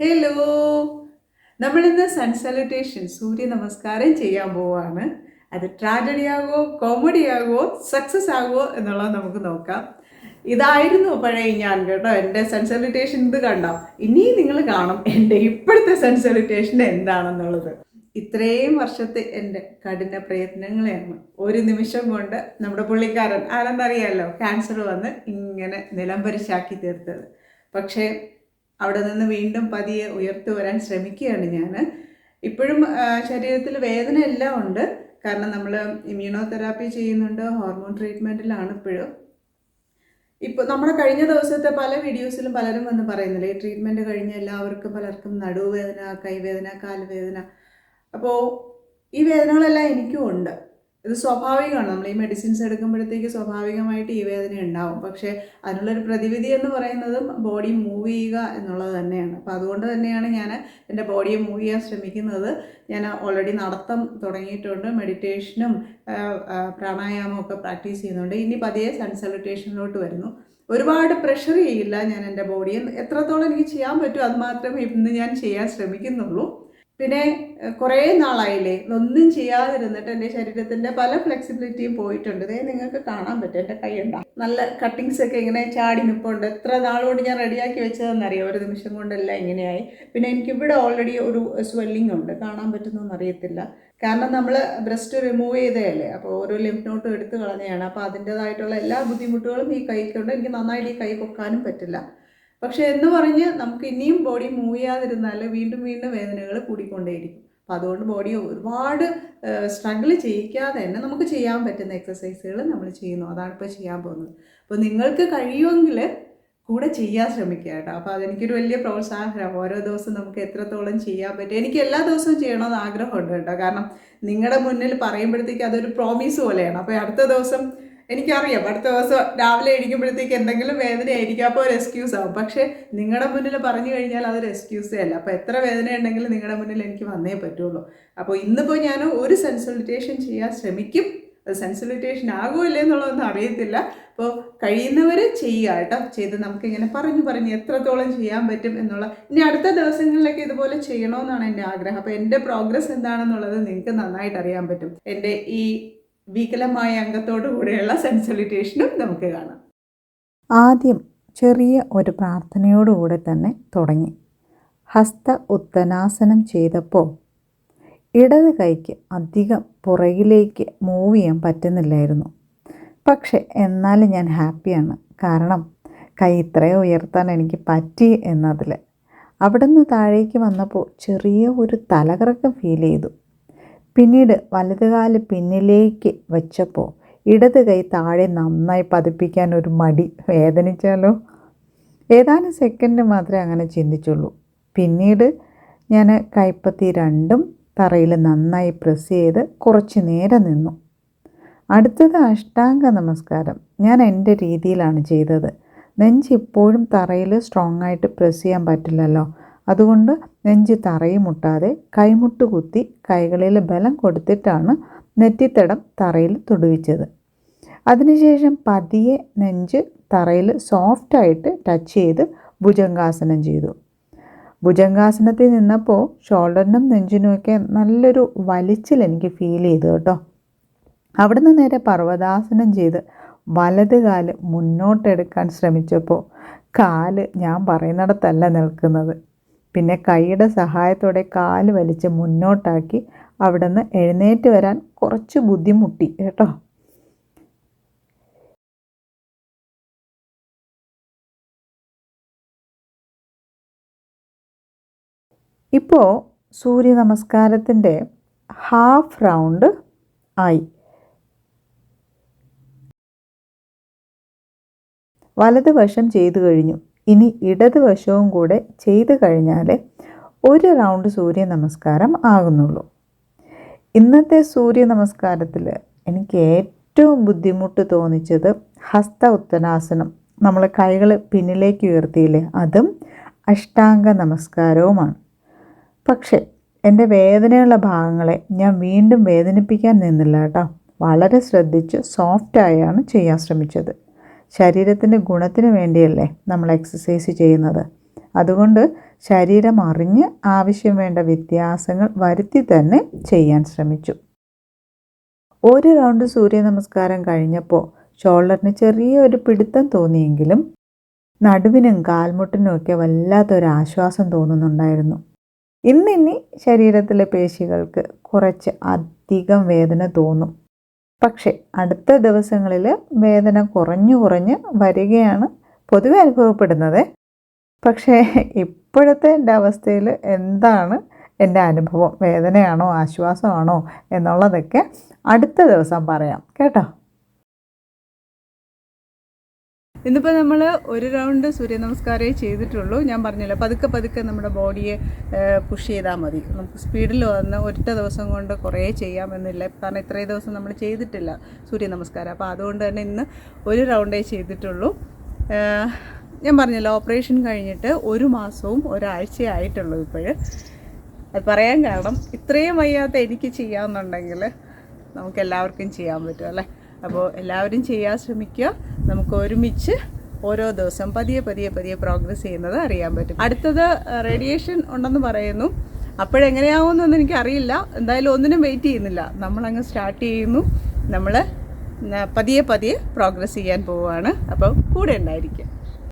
Hello നമ്മളിന്ന് sun salutation സൂര്യ നമസ്കാരം ചെയ്യാൻ പോവാണ്. അത് ട്രാജഡി ആകുമോ കോമഡി ആകുമോ സക്സസ് ആകുമോ എന്നുള്ളത് നമുക്ക് നോക്കാം. ഇതായിരുന്നു പഴയ ഞാൻ കേട്ടോ എന്റെ സൺ ഇത് കണ്ടോ? ഇനി നിങ്ങൾ കാണും എന്റെ ഇപ്പോഴത്തെ സൺ എന്താണെന്നുള്ളത്. ഇത്രയും വർഷത്തെ എന്റെ കഠിന പ്രയത്നങ്ങളെയാണ് ഒരു നിമിഷം കൊണ്ട് നമ്മുടെ പുള്ളിക്കാരൻ ആരെന്നറിയാമല്ലോ ക്യാൻസർ വന്ന് ഇങ്ങനെ നിലംപരിശാക്കി തീർത്തത്. പക്ഷേ അവിടെ നിന്ന് വീണ്ടും പതിയെ ഉയർത്തു വരാൻ ശ്രമിക്കുകയാണ് ഞാൻ ഇപ്പോഴും ശരീരത്തിൽ വേദന എല്ലാം ഉണ്ട്. കാരണം നമ്മൾ ഇമ്മ്യൂണോതെറാപ്പി ചെയ്യുന്നുണ്ട് ഹോർമോൺ ട്രീറ്റ്മെന്റിലാണ് ഇപ്പോഴും. ഇപ്പോൾ നമ്മുടെ കഴിഞ്ഞ ദിവസത്തെ പല വീഡിയോസിലും പലരും വന്ന് പറയുന്നില്ലേ ഈ ട്രീറ്റ്മെന്റ് കഴിഞ്ഞ എല്ലാവർക്കും പലർക്കും നടുവേദന കൈവേദന കാൽവേദന. അപ്പോൾ ഈ വേദനകളെല്ലാം എനിക്കും ഉണ്ട്. ഇത് സ്വാഭാവികമാണ്. നമ്മൾ ഈ മെഡിസിൻസ് എടുക്കുമ്പോഴത്തേക്ക് സ്വാഭാവികമായിട്ട് ഈ വേദന ഉണ്ടാവും. പക്ഷേ അതിനുള്ളൊരു പ്രതിവിധി എന്ന് പറയുന്നതും ബോഡി മൂവ് ചെയ്യുക എന്നുള്ളത് തന്നെയാണ്. അപ്പോൾ അതുകൊണ്ട് തന്നെയാണ് ഞാൻ എന്റെ ബോഡിയെ മൂവ് ചെയ്യാൻ ശ്രമിക്കുന്നത്. ഞാൻ ഓൾറെഡി നടത്തം തുടങ്ങിയിട്ടുണ്ട്. മെഡിറ്റേഷനും പ്രാണായാമവും ഒക്കെ പ്രാക്ടീസ് ചെയ്യുന്നുണ്ട്. ഇനി പതിയെ സൺസൾട്ടേഷനിലോട്ട് വരുന്നു. ഒരുപാട് പ്രഷർ ചെയ്യില്ല ഞാൻ എന്റെ ബോഡിയെ എത്രത്തോളം എനിക്ക് ചെയ്യാൻ പറ്റും അത് മാത്രമേ ഇന്ന് ഞാൻ ചെയ്യാൻ ശ്രമിക്കുന്നുള്ളൂ. പിന്നെ കുറേ നാളായില്ലേ? ഒന്നും ചെയ്യാതിരുന്നിട്ട് എന്റെ ശരീരത്തിന്റെ പല ഫ്ലെക്സിബിലിറ്റിയും പോയിട്ടുണ്ട്. ഇതേ നിങ്ങൾക്ക് കാണാൻ പറ്റും. എന്റെ കൈയുണ്ട നല്ല കട്ടിങ്സ് ഒക്കെ ഇങ്ങനെ ചാടി നിൽപ്പുണ്ട് എത്ര നാളുകൊണ്ട് ഞാൻ റെഡിയാക്കി വെച്ചതെന്നറിയാം? ഒരു നിമിഷം കൊണ്ടെല്ലാം ഇങ്ങനെയായി. പിന്നെ എനിക്കിവിടെ ഓൾറെഡി ഒരു സ്വെല്ലിംഗ് ഉണ്ട്. കാണാൻ പറ്റുന്നൊന്നും അറിയത്തില്ല. കാരണം നമ്മൾ ബ്രസ്റ്റ് റിമൂവ് ചെയ്തതല്ലേ? അപ്പോൾ ഓരോ ലിംഫ് നോട്ടും എടുത്തു കളഞ്ഞതാണ്. അപ്പോൾ അതിന്റേതായിട്ടുള്ള എല്ലാ ബുദ്ധിമുട്ടുകളും ഈ കൈക്കുണ്ട്. എനിക്ക് നന്നായിട്ട് ഈ കൈ പൊക്കാനും പറ്റില്ല. പക്ഷെ എന്ന് പറഞ്ഞ് നമുക്ക് ഇനിയും ബോഡി മൂവ് ചെയ്യാതിരുന്നാൽ വീണ്ടും വീണ്ടും വേദനകൾ കൂടിക്കൊണ്ടേയിരിക്കും. അപ്പം അതുകൊണ്ട് ബോഡി ഒരുപാട് സ്ട്രഗിൾ ചെയ്യിക്കാതെ തന്നെ നമുക്ക് ചെയ്യാൻ പറ്റുന്ന എക്സസൈസുകൾ നമ്മൾ ചെയ്യുന്നു. അതാണ് ഇപ്പോൾ ചെയ്യാൻ പോകുന്നത്. അപ്പോൾ നിങ്ങൾക്ക് കഴിയുമെങ്കിൽ കൂടെ ചെയ്യാൻ ശ്രമിക്കുക കേട്ടോ. അപ്പോൾ അതെനിക്കൊരു വലിയ പ്രോത്സാഹനം ഓരോ ദിവസവും നമുക്ക് എത്രത്തോളം ചെയ്യാൻ പറ്റും. എനിക്ക് എല്ലാ ദിവസവും ചെയ്യണമെന്ന് ആഗ്രഹമുണ്ട് കേട്ടോ. കാരണം നിങ്ങളുടെ മുന്നിൽ പറയുമ്പോഴത്തേക്ക് അതൊരു പ്രോമിസ് പോലെയാണ്. അപ്പോൾ അടുത്ത ദിവസം എനിക്കറിയാം. അടുത്ത ദിവസം രാവിലെ എഴുതിക്കുമ്പോഴത്തേക്ക് എന്തെങ്കിലും വേദന ആയിരിക്കും അപ്പോൾ ഒരു എക്സ്ക്യൂസ് ആവും. പക്ഷേ നിങ്ങളുടെ മുന്നിൽ പറഞ്ഞു കഴിഞ്ഞാൽ അതൊരു എക്സ്ക്യൂസേ അല്ല. അപ്പോൾ എത്ര വേദന ഉണ്ടെങ്കിലും നിങ്ങളുടെ മുന്നിൽ എനിക്ക് വന്നേ പറ്റുള്ളൂ. അപ്പോൾ ഇന്നിപ്പോൾ ഞാൻ ഒരു സെൻസുലിറ്റേഷൻ ചെയ്യാൻ ശ്രമിക്കും. അത് സെൻസിലിറ്റേഷൻ ആകുമല്ലേ എന്നുള്ളതൊന്നും അറിയത്തില്ല. അപ്പോൾ കഴിയുന്നവർ ചെയ്യുക കേട്ടോ. ചെയ്ത് നമുക്കിങ്ങനെ പറഞ്ഞു പറഞ്ഞ് എത്രത്തോളം ചെയ്യാൻ പറ്റും എന്നുള്ള ഇനി അടുത്ത ദിവസങ്ങളിലൊക്കെ ഇതുപോലെ ചെയ്യണമെന്നാണ് എന്റെ ആഗ്രഹം. അപ്പോൾ എന്റെ പ്രോഗ്രസ് എന്താണെന്നുള്ളത് നിങ്ങൾക്ക് നന്നായിട്ട് അറിയാൻ പറ്റും. എന്റെ ഈ വികലമായ അംഗത്തോടു കൂടെയുള്ള സെൻസലിറ്റേഷനും നമുക്ക് കാണാം. ആദ്യം ചെറിയ ഒരു പ്രാർത്ഥനയോടുകൂടെ തന്നെ തുടങ്ങി. ഹസ്ത ഉത്തനാസനം ചെയ്തപ്പോൾ ഇടത് കൈക്ക് അധികം പുറകിലേക്ക് മൂവ് ചെയ്യാൻ പറ്റുന്നില്ലായിരുന്നു. പക്ഷെ എന്നാലും ഞാൻ ഹാപ്പിയാണ് കാരണം കൈ ഇത്രയും ഉയർത്താൻ എനിക്ക് പറ്റി എന്നതിൽ അവിടുന്ന് താഴേക്ക് വന്നപ്പോൾ ചെറിയ ഒരു തലകറക്കം ഫീൽ ചെയ്തു. പിന്നീട് വലതുകാൽ പിന്നിലേക്ക് വെച്ചപ്പോൾ ഇടത് കൈ താഴെ നന്നായി പതിപ്പിക്കാൻ ഒരു മടി വേദനിച്ചാലോ? ഏതാനും സെക്കൻഡ് മാത്രമേ അങ്ങനെ ചിന്തിച്ചുള്ളൂ. പിന്നീട് ഞാൻ കൈപ്പത്തി രണ്ടും തറയിൽ നന്നായി പ്രസ് ചെയ്ത് കുറച്ച് നേരം നിന്നു. അടുത്തത് അഷ്ടാംഗ നമസ്കാരം. ഞാൻ എന്റെ രീതിയിലാണ് ചെയ്തത്. നെഞ്ച് ഇപ്പോഴും തറയിൽ സ്ട്രോങ് ആയിട്ട് പ്രസ് ചെയ്യാൻ പറ്റില്ലല്ലോ. അതുകൊണ്ട് നെഞ്ച് തറയി മുട്ടാതെ കൈമുട്ട് കുത്തി കൈകളിൽ ബലം കൊടുത്തിട്ടാണ് നെറ്റിത്തടം തറയിൽ തൊടുവിച്ചത്. അതിനുശേഷം പതിയെ നെഞ്ച് തറയിൽ സോഫ്റ്റായിട്ട് ടച്ച് ചെയ്ത് ഭുജങ്കാസനം ചെയ്തു. ഭുജങ്കാസനത്തിൽ നിന്നപ്പോൾ ഷോൾഡറിനും നെഞ്ചിനുമൊക്കെ നല്ലൊരു വലിച്ചിൽ എനിക്ക് ഫീൽ ചെയ്തു കേട്ടോ. അവിടുന്ന് നേരെ പർവതാസനം ചെയ്ത് വലത് കാൽ മുന്നോട്ടെടുക്കാൻ ശ്രമിച്ചപ്പോൾ കാൽ ഞാൻ പറയുന്നിടത്തല്ല നിൽക്കുന്നത്. പിന്നെ കൈയുടെ സഹായത്തോടെ കാൽ വലിച്ച് മുന്നോട്ടാക്കി അവിടുന്ന് എഴുന്നേറ്റ് വരാൻ കുറച്ച് ബുദ്ധിമുട്ടി കേട്ടോ. ഇപ്പോൾ സൂര്യ നമസ്കാരത്തിന്റെ ഹാഫ് റൗണ്ട് ആയി. വലതുവശം ചെയ്തു കഴിഞ്ഞു. ഇനി ഇടതുവശവും കൂടെ ചെയ്തു കഴിഞ്ഞാൽ ഒരു റൗണ്ട് സൂര്യ നമസ്കാരം ആകുന്നുള്ളൂ. ഇന്നത്തെ സൂര്യ നമസ്കാരത്തിൽ എനിക്ക് ഏറ്റവും ബുദ്ധിമുട്ട് തോന്നിച്ചത് ഹസ്ത ഉത്തനാസനം നമ്മൾ കൈകൾ പിന്നിലേക്ക് ഉയർത്തിയില്ലേ അതും അഷ്ടാംഗ നമസ്കാരവുമാണ്. പക്ഷേ എന്റെ വേദനയുള്ള ഭാഗങ്ങളെ ഞാൻ വീണ്ടും വേദനിപ്പിക്കാൻ നിന്നില്ല കേട്ടോ. വളരെ ശ്രദ്ധിച്ച് സോഫ്റ്റായാണ് ചെയ്യാൻ ശ്രമിച്ചത്. ശരീരത്തിന്റെ ഗുണത്തിന് വേണ്ടിയല്ലേ നമ്മൾ എക്സസൈസ് ചെയ്യുന്നത്. അതുകൊണ്ട് ശരീരം അറിഞ്ഞ് ആവശ്യം വേണ്ട വ്യത്യാസങ്ങൾ വരുത്തി തന്നെ ചെയ്യാൻ ശ്രമിച്ചു. ഒരു റൗണ്ട് സൂര്യ നമസ്കാരം കഴിഞ്ഞപ്പോൾ ഷോൾഡറിന് ചെറിയൊരു പിടുത്തം തോന്നിയെങ്കിലും നടുവിനും കാൽമുട്ടിനും ഒക്കെ വല്ലാത്തൊരു ആശ്വാസം തോന്നുന്നുണ്ടായിരുന്നു. ഇന്നിനി ശരീരത്തിലെ പേശികൾക്ക് കുറച്ച് അധികം വേദന തോന്നും. പക്ഷെ അടുത്ത ദിവസങ്ങളിൽ വേദന കുറഞ്ഞു കുറഞ്ഞ് വരികയാണ് പൊതുവെ അനുഭവപ്പെടുന്നത്. പക്ഷേ ഇപ്പോഴത്തെ എന്റെ അവസ്ഥയിൽ എന്താണ് എന്റെ അനുഭവം? വേദനയാണോ? ആശ്വാസമാണോ? എന്നുള്ളതൊക്കെ അടുത്ത ദിവസം പറയാം. കേട്ടോ? ഇന്നിപ്പോൾ നമ്മൾ ഒരു റൗണ്ട് സൂര്യ നമസ്കാരമേ ചെയ്തിട്ടുള്ളൂ. ഞാൻ പറഞ്ഞല്ലോ പതുക്കെ പതുക്കെ നമ്മുടെ ബോഡിയെ പുഷ് ചെയ്താൽ മതി. നമുക്ക് സ്പീഡിൽ വന്ന് ഒറ്റ ദിവസം കൊണ്ട് കുറേ ചെയ്യാമെന്നില്ല. കാരണം ഇത്രയും ദിവസം നമ്മൾ ചെയ്തിട്ടില്ല സൂര്യ നമസ്കാരം അപ്പോൾ അതുകൊണ്ട് തന്നെ ഇന്ന് ഒരു റൗണ്ടേ ചെയ്തിട്ടുള്ളൂ. ഞാൻ പറഞ്ഞല്ലോ ഓപ്പറേഷൻ കഴിഞ്ഞിട്ട് ഒരു മാസവും ഒരാഴ്ചയായിട്ടുള്ളൂ ഇപ്പോൾ അത് പറയാൻ കാരണം ഇത്രയും വയ്യാത്ത എനിക്ക് ചെയ്യാമെന്നുണ്ടെങ്കിൽ നമുക്ക് എല്ലാവർക്കും ചെയ്യാൻ പറ്റും അല്ലേ? അപ്പോൾ എല്ലാവരും ചെയ്യാൻ ശ്രമിക്കുക. നമുക്ക് ഒരുമിച്ച് ഓരോ ദിവസം പതിയെ പതിയെ പതിയെ പ്രോഗ്രസ് ചെയ്യുന്നത് അറിയാൻ പറ്റും. അടുത്തത് റേഡിയേഷൻ ഉണ്ടെന്ന് പറയുന്നു. അപ്പോഴെങ്ങനെയാവുമെന്നൊന്നും എനിക്കറിയില്ല. എന്തായാലും ഒന്നിനും വെയിറ്റ് ചെയ്യുന്നില്ല. നമ്മളങ്ങ് സ്റ്റാർട്ട് ചെയ്യുന്നു. നമ്മൾ പതിയെ പതിയെ പ്രോഗ്രസ് ചെയ്യാൻ പോവുകയാണ്. അപ്പോൾ കൂടെ ഉണ്ടായിരിക്കും.